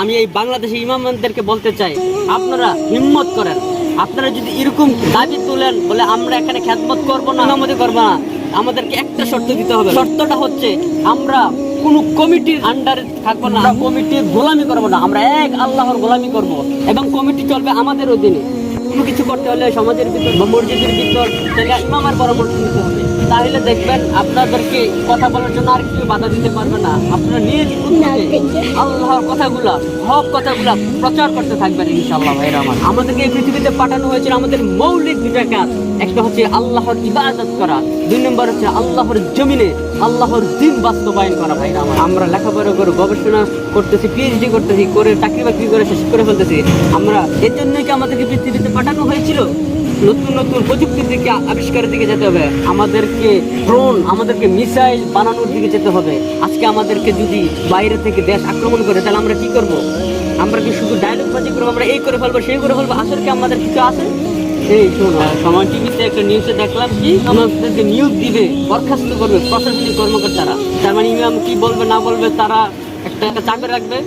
আমি এই বাংলাদেশি ইমামদেরকে বলতে চাই, আপনারা হিম্মত করেন। আপনারা যদি এরকম দাবি তুলেন বলে আমরা এখানে খ্যাতমত করব না ইমামতি করব না, আমাদেরকে একটা শর্ত দিতে হবে। শর্তটা হচ্ছে, আমরা কোন কমিটির আন্ডারে থাকব না কমিটির গোলামি করব না, আমরা এক আল্লাহর গোলামি করব এবং কমিটি চলবে আমাদের অধীনে। কোনো কিছু করতে হলে সমাজের ভিতর মসজিদের ভিতর তাহলে ইমামের পরামর্শ নিতে হবে। তাহলে দেখবেন আপনাদেরকে কথা বলার জন্য আর কেউ বাধা দিতে পারবে না। আপনারা নিজ আল্লাহর কথাগুলা হক কথাগুলা প্রচার করতে থাকবেন ইনশাল্লাহ ভাইরা আমার। আমাদেরকে এই পৃথিবীতে পাঠানো হয়েছিল আমাদের মৌলিক দুটা কাজ। একটা হচ্ছে আল্লাহর ইবাদত করা, দুই নম্বর হচ্ছে আল্লাহর জমিনে আল্লাহর দিন বাস্তবায়ন করা ভাইরা আমার। আমরা লেখাপড়া করে, গবেষণা করতেছি পিএইচডি করতেছি, করে চাকরি বাকরি করে শেষ করে ফেলতেছি। আমরা এর জন্যই কি আমাদেরকে পৃথিবীতে পাঠানো হয়েছিল? নতুন নতুন প্রযুক্তির দিকে আবিষ্কারের দিকে যেতে হবে। আমাদেরকে ড্রোন আমাদেরকে মিসাইল বানানোর দিকে যেতে হবে। আজকে আমাদেরকে যদি বাইরে থেকে দেশ আক্রমণ করে, তাহলে আমরা কি করব? আমরা কি শুধু ডায়লগ বাজি করব, আমরা এই করে ফেলব, সেই করে ফেলব? আসলে কি আমাদের কিছু আছে? এই শোনো সময় টিভিতে একটা নিউজে দেখলাম কি, আমাদেরকে নিয়োগ দিবে, বরখাস্ত করবে, প্রশাসনিক কর্মকর্তারা। তার মানে ইমাম কি বলবে, না বলবে, তারা একটা একটা চাকরি রাখবে।